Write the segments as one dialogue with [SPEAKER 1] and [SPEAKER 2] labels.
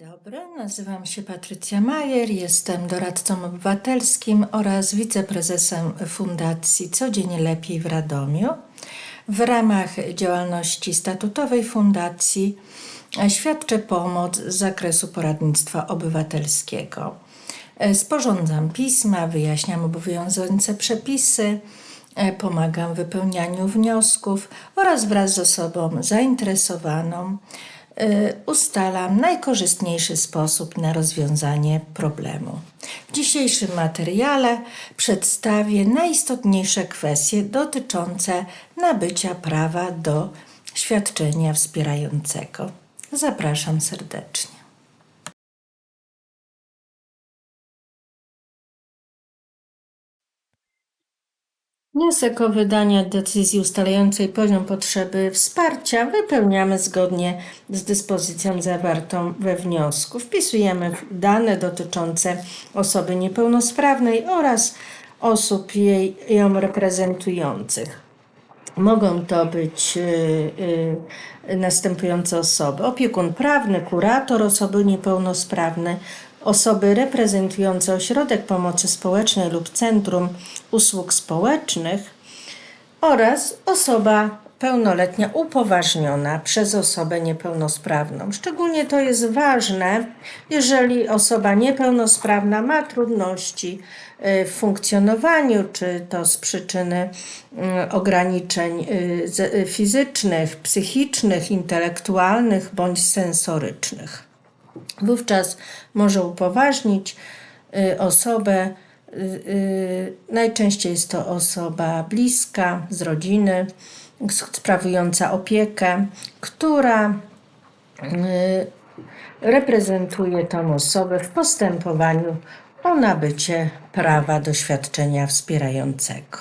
[SPEAKER 1] dobry, nazywam się Patrycja Majer, jestem doradcą obywatelskim oraz wiceprezesem Fundacji Codziennie Lepiej w Radomiu. W ramach działalności statutowej Fundacji świadczę pomoc z zakresu poradnictwa obywatelskiego. Sporządzam pisma, wyjaśniam obowiązujące przepisy, pomagam w wypełnianiu wniosków oraz wraz z osobą zainteresowaną ustalam najkorzystniejszy sposób na rozwiązanie problemu. W dzisiejszym materiale przedstawię najistotniejsze kwestie dotyczące nabycia prawa do świadczenia wspierającego. Zapraszam serdecznie. Wniosek o wydanie decyzji ustalającej poziom potrzeby wsparcia wypełniamy zgodnie z dyspozycją zawartą we wniosku. Wpisujemy dane dotyczące osoby niepełnosprawnej oraz osób jej, ją reprezentujących. Mogą to być y, y, następujące osoby: opiekun prawny, kurator osoby niepełnosprawnej, osoby reprezentujące ośrodek pomocy społecznej lub centrum usług społecznych oraz osoba pełnoletnia upoważniona przez osobę niepełnosprawną. Szczególnie to jest ważne, jeżeli osoba niepełnosprawna ma trudności y, w funkcjonowaniu, czy to z przyczyny y, ograniczeń y, fizycznych, psychicznych, intelektualnych bądź sensorycznych. Wówczas może upoważnić y, osobę, y, y, najczęściej jest to osoba bliska z rodziny, sprawująca opiekę, która reprezentuje tą osobę w postępowaniu o nabycie prawa do świadczenia wspierającego.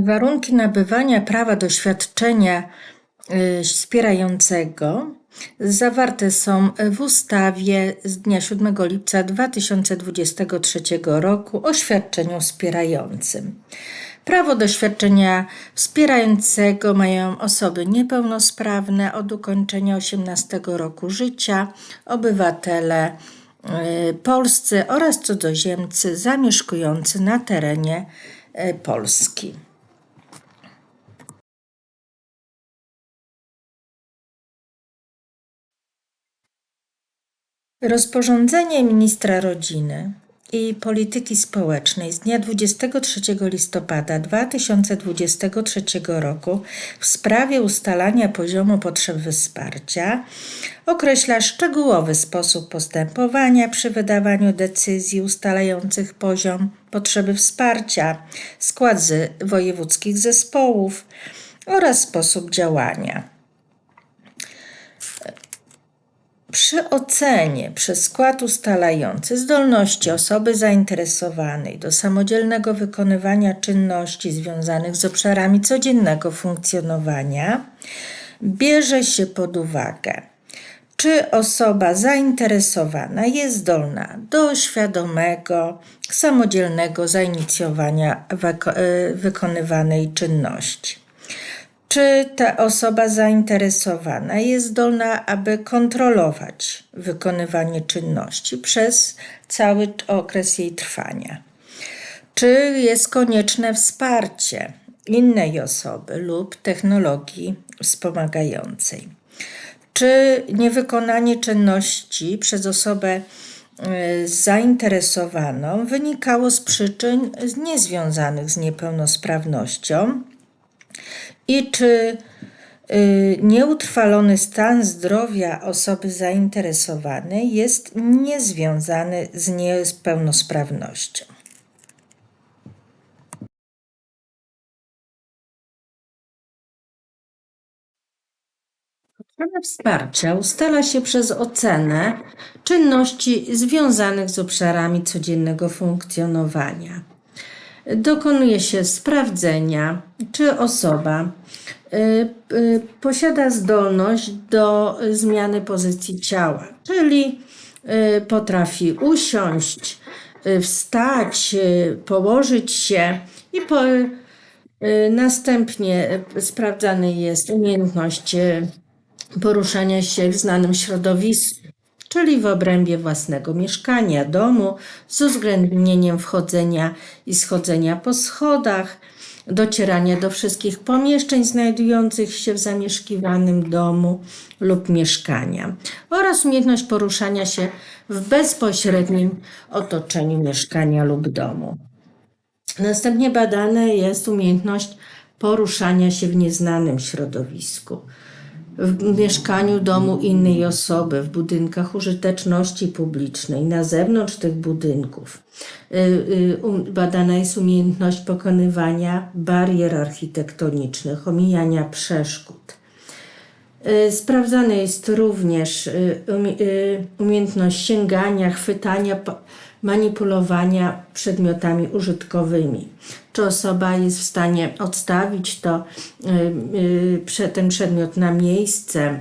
[SPEAKER 1] Warunki nabywania prawa do świadczenia y, wspierającego zawarte są w ustawie z dnia 7 lipca 2023 roku o świadczeniu wspierającym. Prawo do świadczenia wspierającego mają osoby niepełnosprawne od ukończenia 18 roku życia, obywatele y, polscy oraz cudzoziemcy zamieszkujący na terenie y, Polski. Rozporządzenie ministra rodziny i polityki społecznej z dnia 23 listopada 2023 roku w sprawie ustalania poziomu potrzeby wsparcia określa szczegółowy sposób postępowania przy wydawaniu decyzji ustalających poziom potrzeby wsparcia, skład wojewódzkich zespołów oraz sposób działania. Przy ocenie przez skład ustalający zdolności osoby zainteresowanej do samodzielnego wykonywania czynności związanych z obszarami codziennego funkcjonowania, bierze się pod uwagę, czy osoba zainteresowana jest zdolna do świadomego, samodzielnego zainicjowania y, wykonywanej czynności czy ta osoba zainteresowana jest zdolna, aby kontrolować wykonywanie czynności przez cały okres jej trwania. Czy jest konieczne wsparcie innej osoby lub technologii wspomagającej? Czy niewykonanie czynności przez osobę y, zainteresowaną wynikało z przyczyn niezwiązanych z niepełnosprawnością? I czy y, nieutrwalony stan zdrowia osoby zainteresowanej jest niezwiązany z niepełnosprawnością. Potrzebę wsparcia ustala się przez ocenę czynności związanych z obszarami codziennego funkcjonowania dokonuje się sprawdzenia, czy osoba y, y, posiada zdolność do zmiany pozycji ciała, czyli y, potrafi usiąść, wstać, położyć się i po, Następnie sprawdzany jest umiejętność poruszania się w znanym środowisku, czyli w obrębie własnego mieszkania, domu, z uwzględnieniem wchodzenia i schodzenia po schodach, docierania do wszystkich pomieszczeń znajdujących się w zamieszkiwanym domu lub mieszkania oraz umiejętność poruszania się w bezpośrednim otoczeniu mieszkania lub domu. Następnie badane jest umiejętność poruszania się w nieznanym środowisku, w mieszkaniu domu innej osoby, w budynkach użyteczności publicznej, na zewnątrz tych budynków. Y, y, um- Badana jest umiejętność pokonywania barier architektonicznych, omijania przeszkód. Y, Sprawdzane jest również umie- umiejętność sięgania, chwytania, manipulowania przedmiotami użytkowymi. Czy osoba jest w stanie odstawić to, y, y, ten przedmiot na miejsce,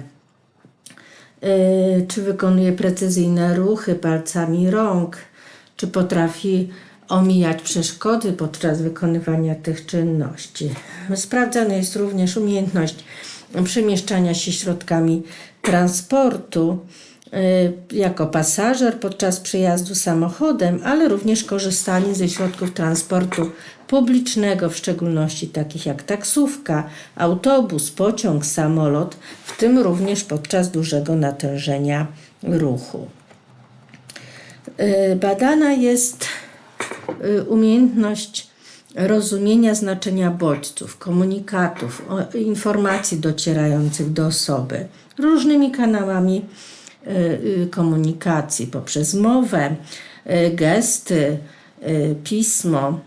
[SPEAKER 1] y, czy wykonuje precyzyjne ruchy palcami rąk, czy potrafi omijać przeszkody podczas wykonywania tych czynności. Sprawdzana jest również umiejętność przemieszczania się środkami transportu jako pasażer podczas przejazdu samochodem, ale również korzystanie ze środków transportu publicznego, w szczególności takich jak taksówka, autobus, pociąg, samolot, w tym również podczas dużego natężenia ruchu. Y, Badana jest y, umiejętność rozumienia znaczenia bodźców, komunikatów, informacji docierających do osoby różnymi kanałami y, y, komunikacji poprzez mowę, y, gesty, y, pismo.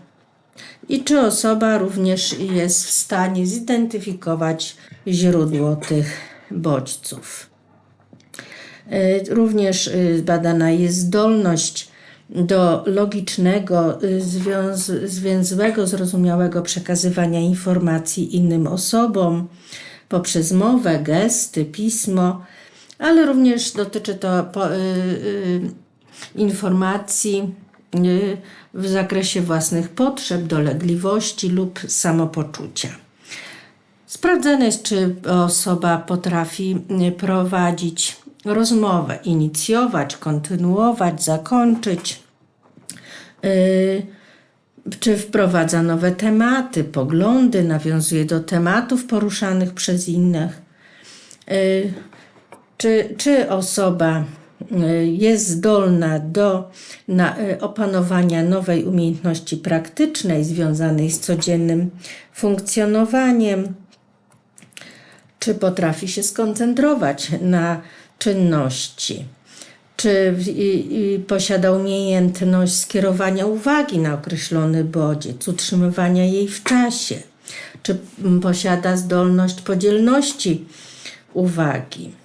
[SPEAKER 1] I czy osoba również jest w stanie zidentyfikować źródło tych bodźców. Y, Również y, badana jest zdolność do logicznego, y, zwięzłego, zrozumiałego przekazywania informacji innym osobom poprzez mowę, gesty, pismo, ale również dotyczy to po, y, y, informacji y, w zakresie własnych potrzeb, dolegliwości lub samopoczucia. Sprawdzane jest, czy osoba potrafi y, prowadzić rozmowę, inicjować, kontynuować, zakończyć, y, czy wprowadza nowe tematy, poglądy, nawiązuje do tematów poruszanych przez innych. Czy, czy osoba y, jest zdolna do na, y, opanowania nowej umiejętności praktycznej związanej z codziennym funkcjonowaniem, czy potrafi się skoncentrować na czynności, czy i, i posiada umiejętność skierowania uwagi na określony bodziec, utrzymywania jej w czasie, czy posiada zdolność podzielności uwagi,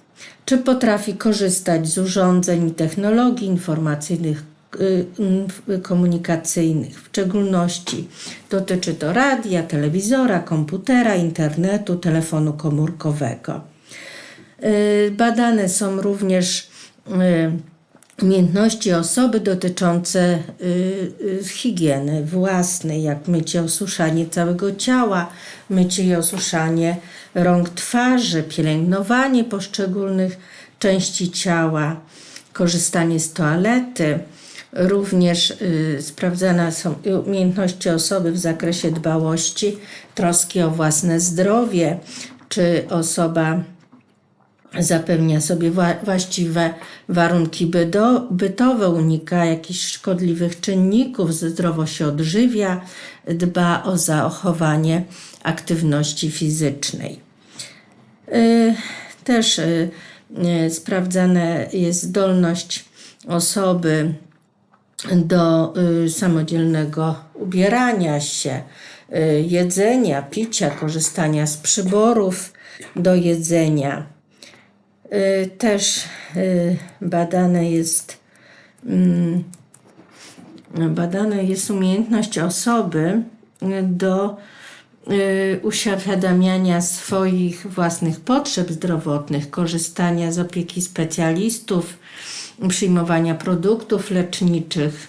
[SPEAKER 1] czy potrafi korzystać z urządzeń i technologii informacyjnych, y, y, komunikacyjnych, w szczególności dotyczy to radia, telewizora, komputera, internetu, telefonu komórkowego. Y, Badane są również umiejętności osoby dotyczące higieny własnej, jak mycie, osuszanie całego ciała, mycie i osuszanie rąk twarzy, pielęgnowanie poszczególnych części ciała, korzystanie z toalety. Również y, sprawdzane są umiejętności osoby w zakresie dbałości, troski o własne zdrowie, czy osoba zapewnia sobie wła- właściwe warunki bytowe, unika jakichś szkodliwych czynników, zdrowo się odżywia, dba o zachowanie aktywności fizycznej. Y, Też y, sprawdzana jest zdolność osoby do y, samodzielnego ubierania się, jedzenia, picia, korzystania z przyborów do jedzenia. Też badane jest mm, badana jest umiejętność osoby do uświadamiania swoich własnych potrzeb zdrowotnych, korzystania z opieki specjalistów, przyjmowania produktów leczniczych,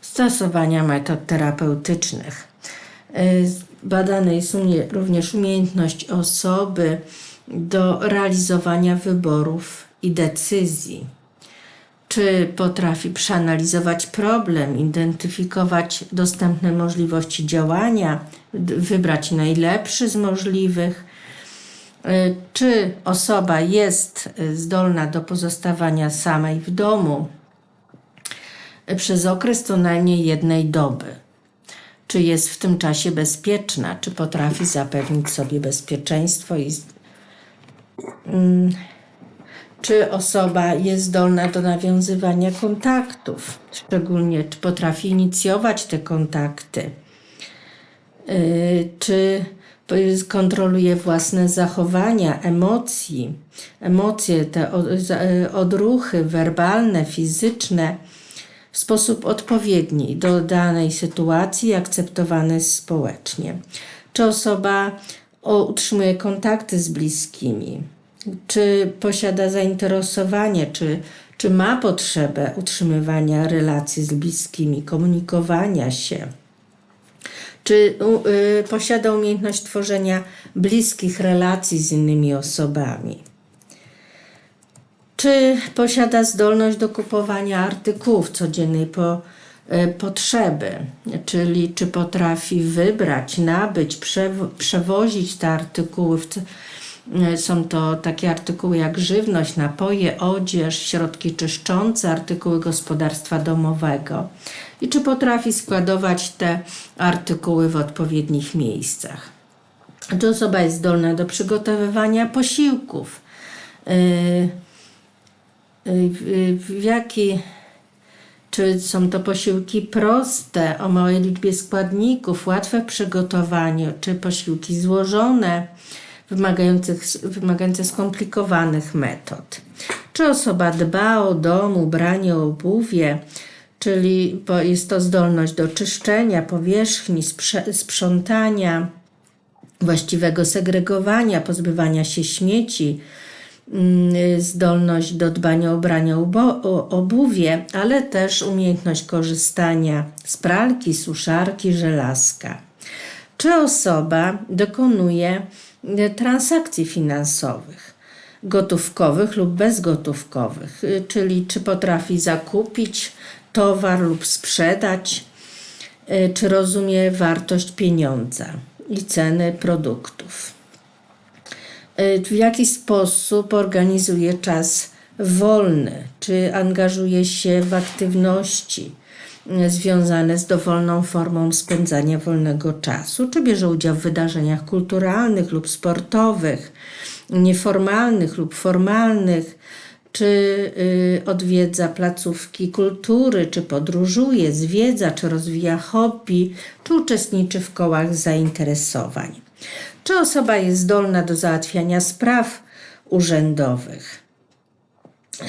[SPEAKER 1] stosowania metod terapeutycznych. Badana jest również umiejętność osoby do realizowania wyborów i decyzji. Czy potrafi przeanalizować problem, identyfikować dostępne możliwości działania, wybrać najlepszy z możliwych? Y, czy osoba jest zdolna do pozostawania samej w domu przez okres co najmniej jednej doby? Czy jest w tym czasie bezpieczna? Czy potrafi zapewnić sobie bezpieczeństwo i mm, czy osoba jest zdolna do nawiązywania kontaktów, szczególnie czy potrafi inicjować te kontakty, yy, czy kontroluje własne zachowania, emocji, emocje, te odruchy werbalne, fizyczne w sposób odpowiedni do danej sytuacji, akceptowany społecznie. Czy osoba utrzymuje kontakty z bliskimi, czy posiada zainteresowanie, czy, czy ma potrzebę utrzymywania relacji z bliskimi, komunikowania się, czy y, posiada umiejętność tworzenia bliskich relacji z innymi osobami. Czy posiada zdolność do kupowania artykułów codziennej po, y, potrzeby, czyli czy potrafi wybrać, nabyć, przewozić te artykuły w, są to takie artykuły jak żywność, napoje, odzież, środki czyszczące, artykuły gospodarstwa domowego. I czy potrafi składować te artykuły w odpowiednich miejscach. Czy osoba jest zdolna do przygotowywania posiłków? E, e, w jaki czy są to posiłki proste, o małej liczbie składników, łatwe w przygotowaniu, czy posiłki złożone, wymagających, wymagające skomplikowanych metod. Czy osoba dba o dom, ubranie, obuwie, czyli jest to zdolność do czyszczenia powierzchni, sprzątania, właściwego segregowania, pozbywania się śmieci, mm, zdolność do dbania o ubranie, o obuwie, ale też umiejętność korzystania z pralki, suszarki, żelazka. Czy osoba dokonuje transakcji finansowych, gotówkowych lub bezgotówkowych, y, czyli czy potrafi zakupić towar lub sprzedać, y, czy rozumie wartość pieniądza i ceny produktów. W jaki sposób organizuje czas wolny, czy angażuje się w aktywności związane z dowolną formą spędzania wolnego czasu, czy bierze udział w wydarzeniach kulturalnych lub sportowych, nieformalnych lub formalnych, czy y, odwiedza placówki kultury, czy podróżuje, zwiedza, czy rozwija hobby, czy uczestniczy w kołach zainteresowań. Czy osoba jest zdolna do załatwiania spraw urzędowych?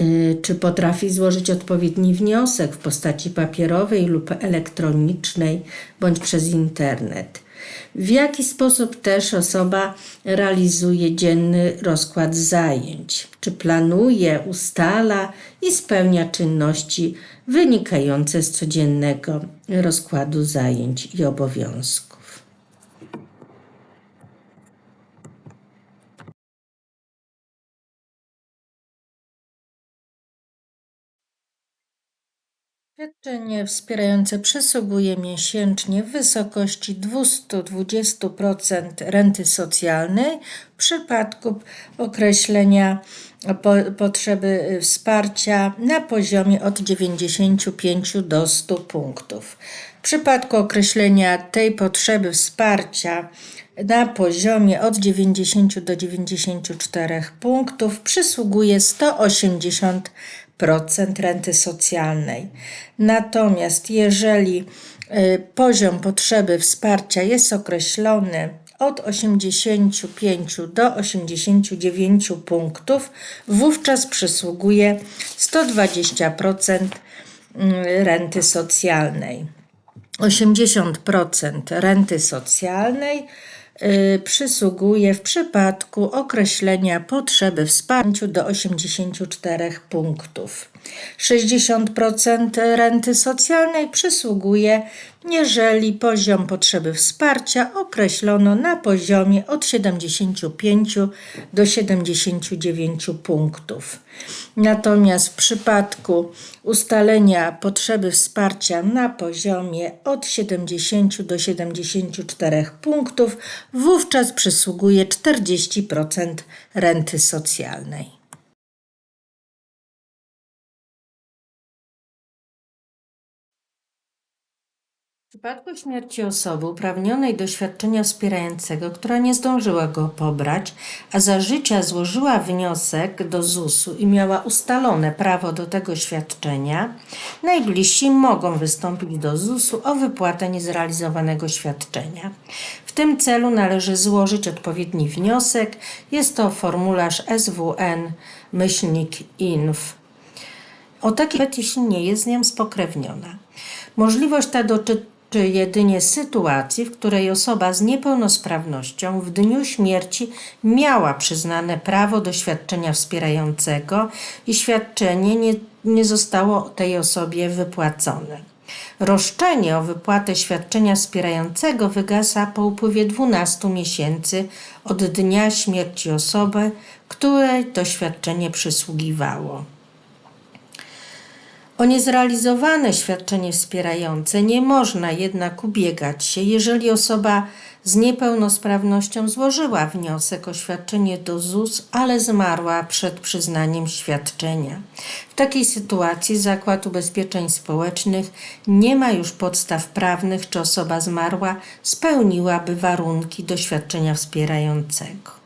[SPEAKER 1] Y, czy potrafi złożyć odpowiedni wniosek w postaci papierowej lub elektronicznej bądź przez internet. W jaki sposób też osoba realizuje dzienny rozkład zajęć? Czy planuje, ustala i spełnia czynności wynikające z codziennego rozkładu zajęć i obowiązków? Świadczenie wspierające przysługuje miesięcznie w wysokości 220% renty socjalnej w przypadku określenia po, potrzeby wsparcia na poziomie od 95 do 100 punktów. W przypadku określenia tej potrzeby wsparcia na poziomie od 90 do 94 punktów przysługuje 180 renty socjalnej. Natomiast jeżeli y, poziom potrzeby wsparcia jest określony od 85 do 89 punktów, wówczas przysługuje 120% y, renty socjalnej. 80% renty socjalnej przysługuje w przypadku określenia potrzeby wsparcia do 84 punktów. 60% renty socjalnej przysługuje jeżeli poziom potrzeby wsparcia określono na poziomie od 75 do 79 punktów. Natomiast w przypadku ustalenia potrzeby wsparcia na poziomie od 70 do 74 punktów, wówczas przysługuje 40% renty socjalnej. W przypadku śmierci osoby uprawnionej do świadczenia wspierającego, która nie zdążyła go pobrać, a za życia złożyła wniosek do ZUS-u i miała ustalone prawo do tego świadczenia, najbliżsi mogą wystąpić do ZUS-u o wypłatę niezrealizowanego świadczenia. W tym celu należy złożyć odpowiedni wniosek. Jest to formularz SWN-INF. O nawet jeśli nie jest z nią spokrewniona. Możliwość ta dotyczy czy jedynie sytuacji, w której osoba z niepełnosprawnością w dniu śmierci miała przyznane prawo do świadczenia wspierającego i świadczenie nie, nie zostało tej osobie wypłacone. Roszczenie o wypłatę świadczenia wspierającego wygasa po upływie 12 miesięcy od dnia śmierci osoby, której to świadczenie przysługiwało. O niezrealizowane świadczenie wspierające nie można jednak ubiegać się, jeżeli osoba z niepełnosprawnością złożyła wniosek o świadczenie do ZUS, ale zmarła przed przyznaniem świadczenia. W takiej sytuacji Zakład Ubezpieczeń Społecznych nie ma już podstaw prawnych, czy osoba zmarła spełniłaby warunki do świadczenia wspierającego.